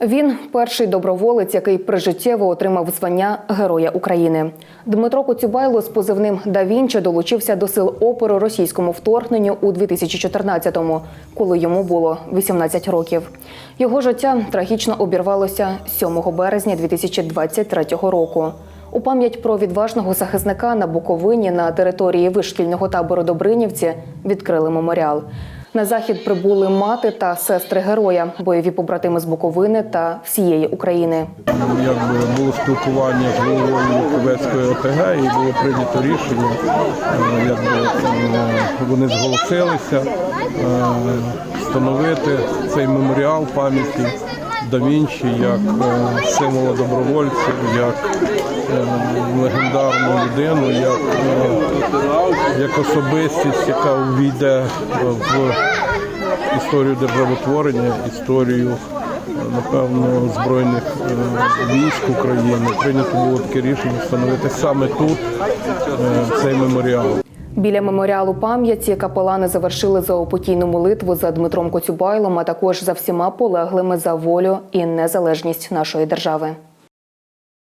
Він перший доброволець, який прижиттєво отримав звання Героя України. Дмитро Коцюбайло з позивним «Да Вінчі» долучився до сил опору російському вторгненню у 2014-му, коли йому було 18 років. Його життя трагічно обірвалося 7 березня 2023 року. У пам'ять про відважного захисника на Буковині на території вишкільного табору Добринівці відкрили меморіал. На захід прибули мати та сестри героя, бойові побратими з Буковини та всієї України. якби було спілкування з головою Ковецької ОТГ і було прийнято рішення, е, якби е, вони зголосилися е, встановити цей меморіал пам'яті да Вінчі як символа добровольців, як легендарну людину, як, е, як особистість, яка увійде в історію державотворення, історію напевно, збройних е, військ України прийнято було таке рішення встановити саме тут е, цей меморіал. Біля меморіалу пам'яті капелани завершили заопокійну молитву за Дмитром Коцюбайлом, а також за всіма полеглими за волю і незалежність нашої держави.